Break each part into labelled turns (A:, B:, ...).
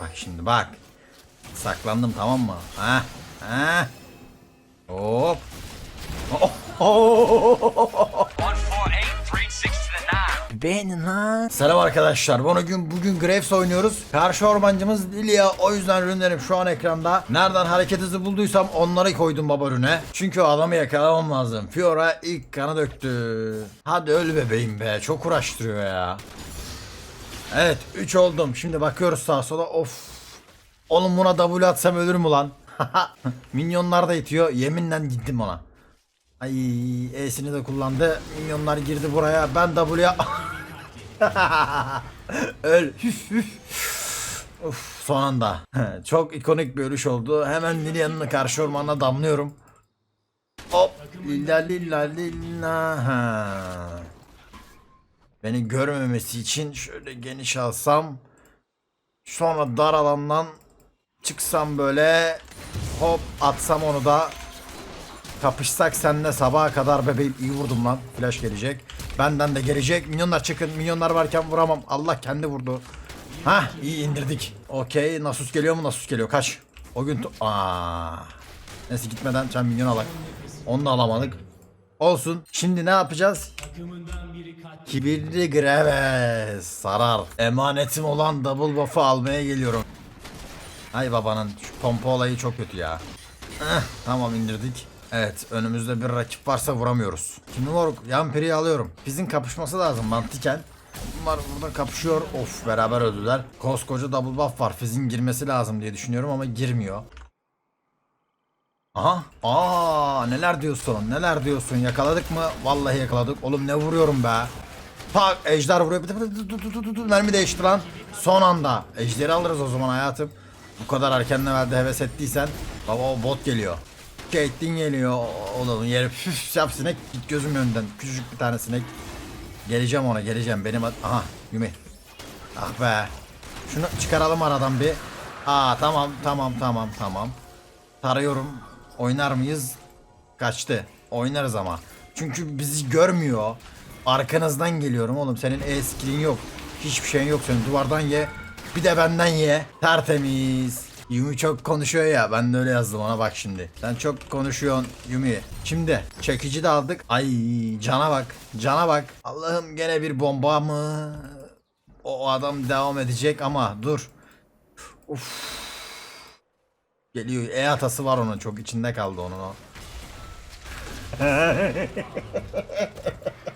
A: Bak şimdi bak. Saklandım tamam mı? Ha? Ha? Hop. Oh, oh.
B: 148, 360 to the nine.
A: Beğenin lan. Selam arkadaşlar. Bugün bugün Graves oynuyoruz. Karşı ormancımız Lilia. O yüzden ürünlerim şu an ekranda. Nereden hareket hızı bulduysam onları koydum baba ürüne. Çünkü o adamı yakalamam lazım. Fiora ilk kanı döktü. Hadi öl bebeğim be. Çok uğraştırıyor ya. Evet 3 oldum. Şimdi bakıyoruz sağa sola. Of. Oğlum buna W atsam ölür mü lan? Minyonlar da itiyor. Yeminle gittim ona. Ay E'sini de kullandı. Minyonlar girdi buraya. Ben W'ya... Öl. Hüf, hüf. Uf, son anda. Çok ikonik bir ölüş oldu. Hemen Lilian'ın karşı ormanına damlıyorum. Hop. Lilla lilla lilla. Ha. Beni görmemesi için şöyle geniş alsam. Sonra dar alandan çıksam böyle hop atsam onu da kapışsak seninle sabaha kadar bebeğim iyi vurdum lan. Flash gelecek. Benden de gelecek. Minyonlar çıkın. Minyonlar varken vuramam. Allah kendi vurdu. Hah iyi indirdik. Okey. Nasus geliyor mu? Nasus geliyor. Kaç. O gün... to- Aa. Neyse gitmeden sen minyon alak. Onu da alamadık. Olsun. Şimdi ne yapacağız? Kibirli Greves. Sarar. Emanetim olan double buff'ı almaya geliyorum. Ay babanın şu pompa olayı çok kötü ya. Eh, tamam indirdik. Evet önümüzde bir rakip varsa vuramıyoruz. Şimdi moruk yan periyi alıyorum. Bizim kapışması lazım mantıken. Bunlar burada kapışıyor. Of beraber öldüler. Koskoca double buff var. Fizz'in girmesi lazım diye düşünüyorum ama girmiyor. Aha. Aa neler diyorsun? Neler diyorsun? Yakaladık mı? Vallahi yakaladık. Oğlum ne vuruyorum be? Tak ejder vuruyor. Mermi değişti lan. Son anda. Ejderi alırız o zaman hayatım. Bu kadar erken levelde heves ettiysen. Baba o bot geliyor. Caitlyn geliyor. Oğlum yeri püf yap sinek git gözüm önünden. Küçücük bir tane sinek. Geleceğim ona geleceğim. Benim aha Yumi. Ah be. Şunu çıkaralım aradan bir. Aa tamam tamam tamam tamam. Tarıyorum. Oynar mıyız? Kaçtı. Oynarız ama. Çünkü bizi görmüyor. Arkanızdan geliyorum oğlum. Senin e skillin yok. Hiçbir şeyin yok senin. Duvardan ye. Bir de benden ye. Tertemiz. Yumi çok konuşuyor ya. Ben de öyle yazdım ona bak şimdi. Sen çok konuşuyorsun Yumi. Şimdi çekici de aldık. Ay cana bak. Cana bak. Allah'ım gene bir bomba mı? O adam devam edecek ama dur. Geliyor. E atası var onun. Çok içinde kaldı onun o.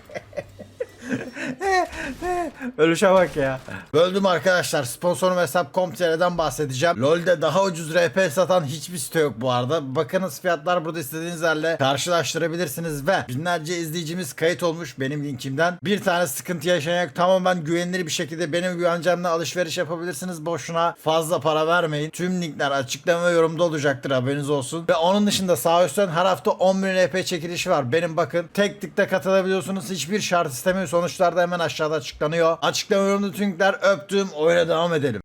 A: Ölüşe bak ya. Böldüm arkadaşlar. Sponsorum hesap.com.tr'den bahsedeceğim. LoL'de daha ucuz RP satan hiçbir site yok bu arada. Bakınız fiyatlar burada istediğiniz yerle karşılaştırabilirsiniz ve binlerce izleyicimiz kayıt olmuş benim linkimden. Bir tane sıkıntı yaşayan yok. Tamamen güvenilir bir şekilde benim güvencemle alışveriş yapabilirsiniz. Boşuna fazla para vermeyin. Tüm linkler açıklama ve yorumda olacaktır haberiniz olsun. Ve onun dışında sağ üstten her hafta 10 bin RP çekilişi var. Benim bakın tek tıkta katılabiliyorsunuz. Hiçbir şart istemiyor. Sonuçlar da hemen aşağıda açıklanıyor. Açıklama yorumda öptüm. Oyuna devam edelim.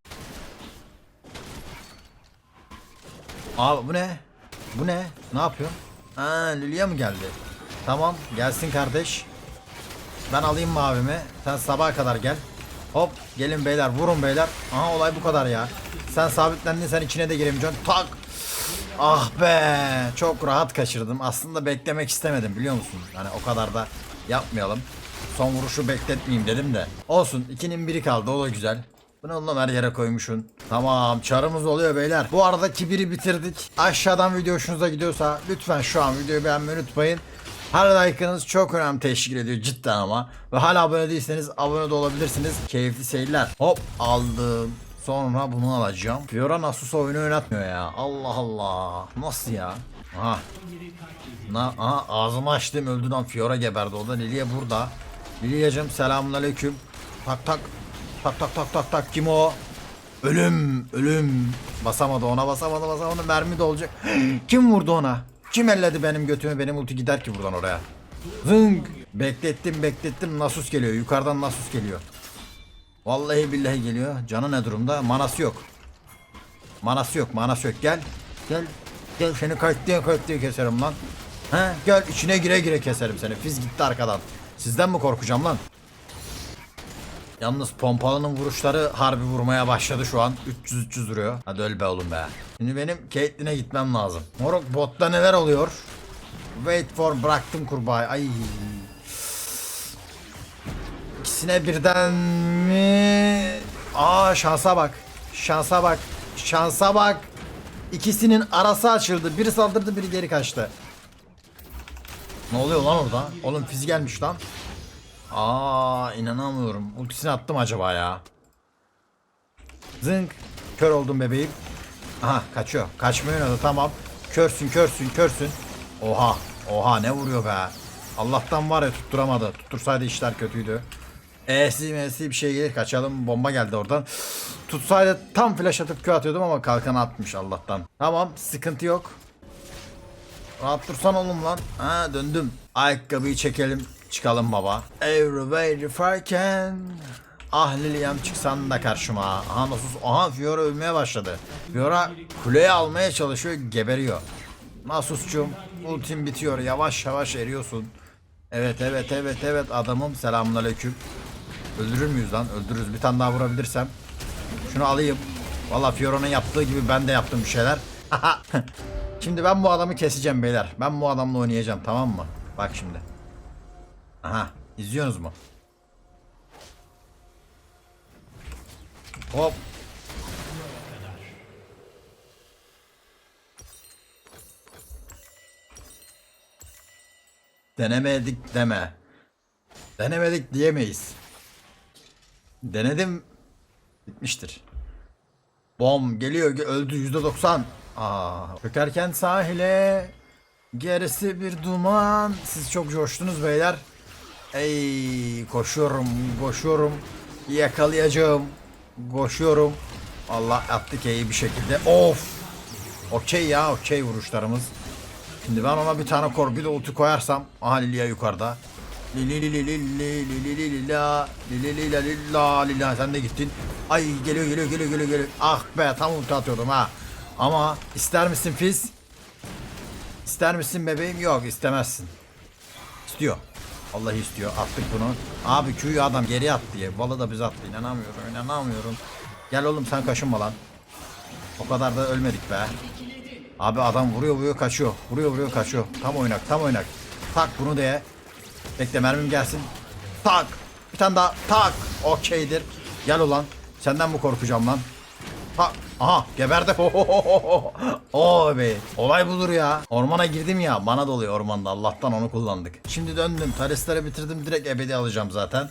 A: Abi bu ne? Bu ne? Ne yapıyor? Ha Lilia mı geldi? Tamam gelsin kardeş. Ben alayım mavimi. Sen sabaha kadar gel. Hop gelin beyler vurun beyler. Aha olay bu kadar ya. Sen sabitlendin sen içine de giremeyeceksin. Tak. Ah be çok rahat kaçırdım. Aslında beklemek istemedim biliyor musun? Hani o kadar da yapmayalım. Son vuruşu bekletmeyeyim dedim de. Olsun ikinin biri kaldı o da güzel. Bunu oğlum her yere koymuşsun. Tamam çarımız oluyor beyler. Bu arada kibiri bitirdik. Aşağıdan video hoşunuza gidiyorsa lütfen şu an videoyu beğenmeyi unutmayın. Her like'ınız çok önemli teşkil ediyor cidden ama. Ve hala abone değilseniz abone de olabilirsiniz. Keyifli seyirler. Hop aldım. Sonra bunu alacağım. Fiora Nasus oyunu oynatmıyor ya. Allah Allah. Nasıl ya? Aha. Na, aha ağzımı açtım öldü lan Fiora geberdi o da Lilia burada. Lilia'cım selamünaleyküm. Tak tak. Tak tak tak tak tak kim o? Ölüm ölüm. Basamadı ona basamadı basamadı mermi de olacak. kim vurdu ona? Kim elledi benim götümü benim ulti gider ki buradan oraya. Zıng. Beklettim beklettim Nasus geliyor yukarıdan Nasus geliyor. Vallahi billahi geliyor. Canı ne durumda? Manası yok. Manası yok, manası yok. Gel. Gel. Gel seni kayıtlıya kayıtlıya keserim lan. He gel içine gire gire keserim seni. Fiz gitti arkadan. Sizden mi korkacağım lan? Yalnız pompalının vuruşları harbi vurmaya başladı şu an. 300-300 vuruyor. Hadi öl be oğlum be. Şimdi benim Caitlyn'e gitmem lazım. Moruk botta neler oluyor? Wait for bıraktım kurbağayı. Ay. İkisine birden mi? Aa şansa bak. Şansa bak. Şansa bak. İkisinin arası açıldı. Biri saldırdı biri geri kaçtı. Ne oluyor lan orada? Oğlum fizi gelmiş lan. Aa inanamıyorum. Ultisini attım acaba ya. Zınk. Kör oldum bebeğim. Aha kaçıyor. Kaçmıyor da tamam. Körsün körsün körsün. Oha. Oha ne vuruyor be. Allah'tan var ya tutturamadı. Tuttursaydı işler kötüydü. E'si M'si bir şey gelir kaçalım. Bomba geldi oradan. Tutsaydı tam flash atıp Q atıyordum ama kalkan atmış Allah'tan. Tamam sıkıntı yok. Rahat dursan oğlum lan. Ha döndüm. Ayakkabıyı çekelim. Çıkalım baba. Everywhere can. Ah Liliam çıksan da karşıma. Aha nasıl? Aha Fiora ölmeye başladı. Fiora kuleyi almaya çalışıyor. Geberiyor. Nasus'cum ultim bitiyor. Yavaş yavaş eriyorsun. Evet evet evet evet adamım. Selamünaleyküm. Öldürür müyüz lan? Öldürürüz. Bir tane daha vurabilirsem. Şunu alayım. Valla Fiora'nın yaptığı gibi ben de yaptım bir şeyler. şimdi ben bu adamı keseceğim beyler. Ben bu adamla oynayacağım tamam mı? Bak şimdi. Aha izliyorsunuz mu? Hop. Denemedik deme. Denemedik diyemeyiz. Denedim. Bitmiştir. Bom geliyor ge- öldü yüzde doksan. Aa, çökerken sahile gerisi bir duman. Siz çok coştunuz beyler. Ey koşuyorum koşuyorum yakalayacağım koşuyorum. Allah attı keyi bir şekilde. Of. Okey ya okey vuruşlarımız. Şimdi ben ona bir tane kor bir de ulti koyarsam. Aha Lilia yukarıda. Lili lili lili lili lili la lili lila lila lila sen de gittin. Ay geliyor geliyor geliyor geliyor geliyor. Ah be tam ulti atıyordum ha. Ama ister misin Fizz? İster misin bebeğim? Yok istemezsin. İstiyor. Vallahi istiyor. Attık bunu. Abi Q'yu adam geri at diye. Vallahi da biz attı. İnanamıyorum. inanamıyorum. Gel oğlum sen kaşınma lan. O kadar da ölmedik be. Abi adam vuruyor vuruyor kaçıyor. Vuruyor vuruyor kaçıyor. Tam oynak tam oynak. Tak bunu diye. Bekle mermim gelsin. Tak. Bir tane daha. Tak. Okeydir. Gel ulan. Senden mi korkacağım lan? Tak. Aha geberdi. Oo be. Olay budur ya. Ormana girdim ya. Bana doluyor ormanda. Allah'tan onu kullandık. Şimdi döndüm. Tarisleri bitirdim. Direkt ebedi alacağım zaten.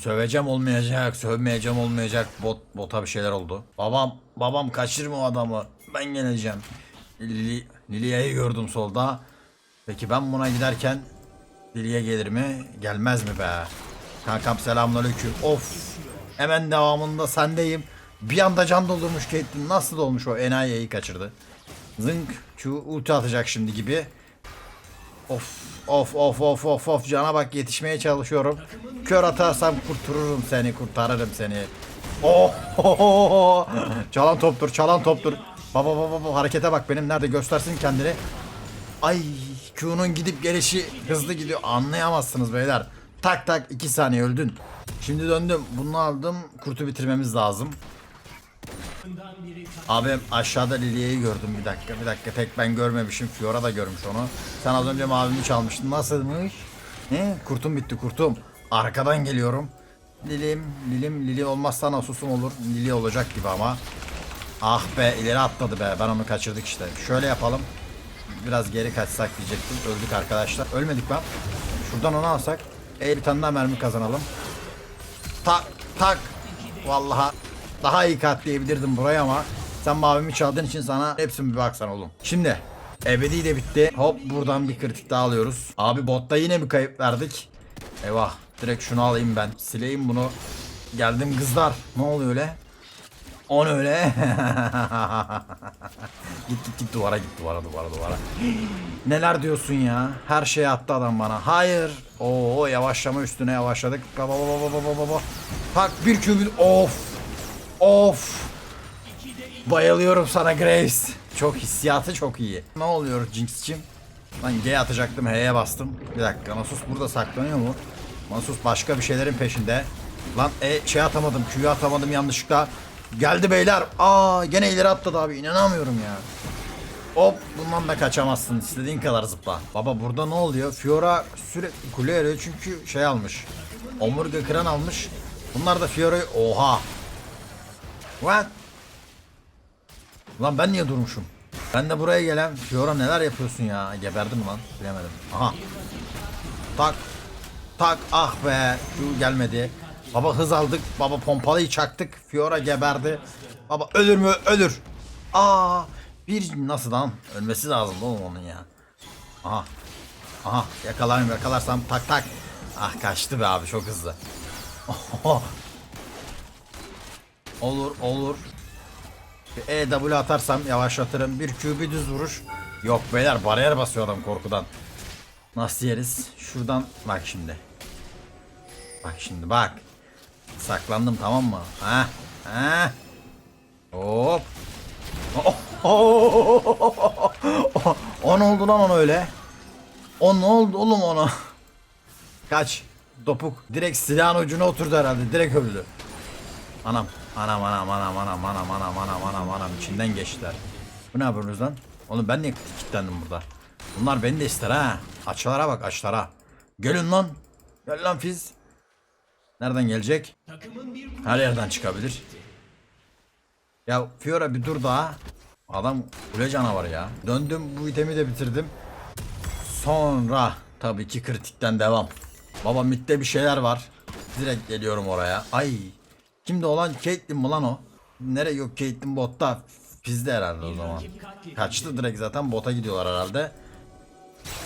A: Söveceğim olmayacak, sövmeyeceğim olmayacak. Bot bota bir şeyler oldu. Babam, babam kaçırma o adamı. Ben geleceğim. Lili, Lilia'yı gördüm solda. Peki ben buna giderken Lilia gelir mi? Gelmez mi be? Kankam selamünaleyküm. Of. Hemen devamında sendeyim. Bir anda can doldurmuş Caitlyn. Nasıl olmuş o enayiyi kaçırdı. Zınk. Şu ulti atacak şimdi gibi. Of of of of of of cana bak yetişmeye çalışıyorum. Kör atarsam kurtarırım seni kurtarırım seni. Oh çalan toptur çalan toptur. Baba baba baba harekete bak benim nerede göstersin kendini. Ay Q'nun gidip gelişi hızlı gidiyor anlayamazsınız beyler. Tak tak 2 saniye öldün. Şimdi döndüm bunu aldım kurtu bitirmemiz lazım. Abi aşağıda Lilia'yı gördüm bir dakika bir dakika tek ben görmemişim Fiora da görmüş onu. Sen az önce mavimi çalmıştın nasılmış? Ne? Kurtum bitti kurtum. Arkadan geliyorum. Lilim, Lilim, Lili olmazsa Nasus'um olur. Lili olacak gibi ama. Ah be ileri atladı be ben onu kaçırdık işte. Şöyle yapalım. Biraz geri kaçsak diyecektim. Öldük arkadaşlar. Ölmedik lan. Şuradan onu alsak. E bir tane daha mermi kazanalım. Tak tak. Vallahi daha iyi katleyebilirdim burayı ama sen mavimi çaldığın için sana hepsini bir baksan oğlum. Şimdi ebedi de bitti. Hop buradan bir kritik daha alıyoruz. Abi botta yine bir kayıp verdik. Eyvah. Direkt şunu alayım ben. Sileyim bunu. Geldim kızlar. Ne oluyor öyle? On öyle. git git git duvara git duvara duvara duvara. Neler diyorsun ya? Her şeyi attı adam bana. Hayır. Oo yavaşlama üstüne yavaşladık. Baba baba. Tak bir kübül. Of. Of. Bayılıyorum sana Grace. Çok hissiyatı çok iyi. Ne oluyor Jinx'cim? Lan G atacaktım H'ye bastım. Bir dakika Nasus burada saklanıyor mu? Nasus başka bir şeylerin peşinde. Lan E şey atamadım Q'yu atamadım yanlışlıkla. Geldi beyler. Aa gene ileri atladı abi inanamıyorum ya. Hop bundan da kaçamazsın. İstediğin kadar zıpla. Baba burada ne oluyor? Fiora sürekli kule yarıyor çünkü şey almış. Omurga kıran almış. Bunlar da Fiora'yı... Oha! What? Lan ben niye durmuşum? Ben de buraya gelen Fiora neler yapıyorsun ya? Geberdim lan. Bilemedim. Aha. Tak. Tak. Ah be. Şu gelmedi. Baba hız aldık. Baba pompalıyı çaktık. Fiora geberdi. Baba ölür mü? Ölür. Aa. Bir nasıl lan? Ölmesi lazım oğlum onun ya. Aha. Aha. Yakalarım yakalarsam tak tak. Ah kaçtı be abi çok hızlı. olur olur. Bir EW atarsam yavaşlatırım. Bir Q bir düz vuruş. Yok beyler bariyer basıyor adam korkudan. Nasıl yeriz? Şuradan bak şimdi. Bak şimdi bak. Saklandım tamam mı? Ha? Ha? Hop. Oh, oh, O ne oldu lan ona öyle? O ne oldu oğlum ona? Kaç. Topuk. Direkt silahın ucuna oturdu herhalde. Direkt öldü. Anam. Anam anam anam anam anam anam anam anam anam içinden geçtiler. Bu ne yapıyorsunuz lan? Oğlum ben niye kilitlendim burada? Bunlar beni de ister ha. Açlara bak açlara. Gelin lan. Gel lan Fiz. Nereden gelecek? Her yerden çıkabilir. Ya Fiora bir dur daha. Adam kule canavarı ya. Döndüm bu itemi de bitirdim. Sonra tabii ki kritikten devam. Baba midde bir şeyler var. Direkt geliyorum oraya. Ay. Kimde olan Caitlyn mi lan o? Nereye yok Caitlyn botta. Bizde herhalde o zaman. Kaçtı direkt zaten bota gidiyorlar herhalde.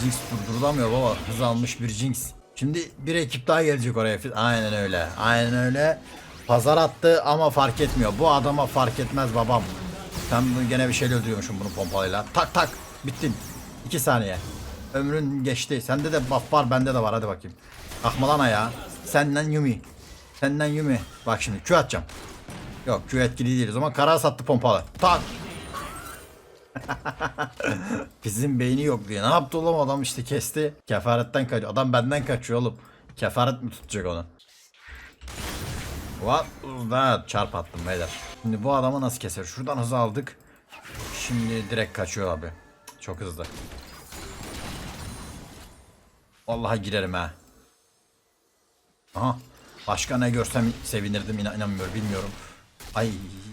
A: Jinx durdurulamıyor baba. Hız almış bir Jinx. Şimdi bir ekip daha gelecek oraya. Aynen öyle. Aynen öyle. Pazar attı ama fark etmiyor. Bu adama fark etmez babam. Sen gene bir şeyle öldürüyormuşsun bunu pompalıyla. Tak tak. Bittin. 2 saniye. Ömrün geçti. Sende de buff var bende de var hadi bakayım. Kalkma lan ayağa. Senden Yumi. Senden Yumi. Bak şimdi Q atacağım. Yok Q etkili değil o zaman kara sattı pompalı. Tak. Bizim beyni yok diye. Ne yaptı oğlum adam işte kesti. Kefaretten kaçıyor. Adam benden kaçıyor oğlum. Kefaret mi tutacak onu? What was that? Çarp attım beyler. Şimdi bu adamı nasıl keser? Şuradan hızı aldık. Şimdi direkt kaçıyor abi. Çok hızlı. Vallahi girerim ha. Aha. Başka ne görsem sevinirdim inan inanmıyorum bilmiyorum. Ay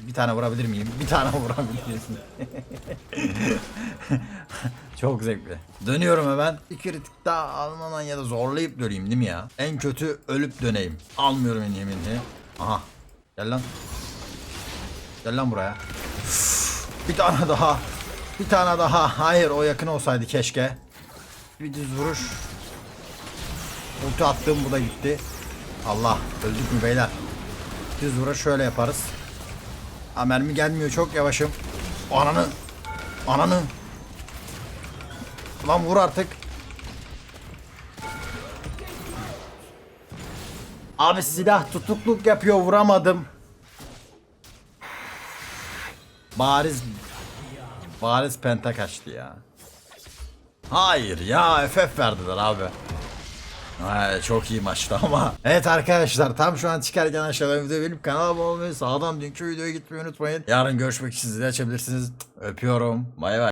A: bir tane vurabilir miyim? Bir tane vurabilir miyim? Çok zevkli. Dönüyorum hemen. Bir kritik daha almadan ya da zorlayıp döneyim değil mi ya? En kötü ölüp döneyim. Almıyorum en yeminli. Aha. Gel lan. Gel lan buraya. Bir tane daha. Bir tane daha. Hayır o yakın olsaydı keşke. Bir düz vuruş. Ulti attım bu da gitti. Allah öldük mü beyler? Düz vuruş şöyle yaparız. Ha mermi gelmiyor çok yavaşım. Ananı. Ananı. Lan vur artık. Abi silah tutukluk yapıyor vuramadım. Bariz bariz penta kaçtı ya. Hayır ya FF verdiler abi. Ay, çok iyi maçtı ama. Evet arkadaşlar tam şu an çıkarken aşağıdan video benim kanalıma olmayı sağdan dünkü videoya gitmeyi unutmayın. Yarın görüşmek için sizi açabilirsiniz. Öpüyorum. Bay bay.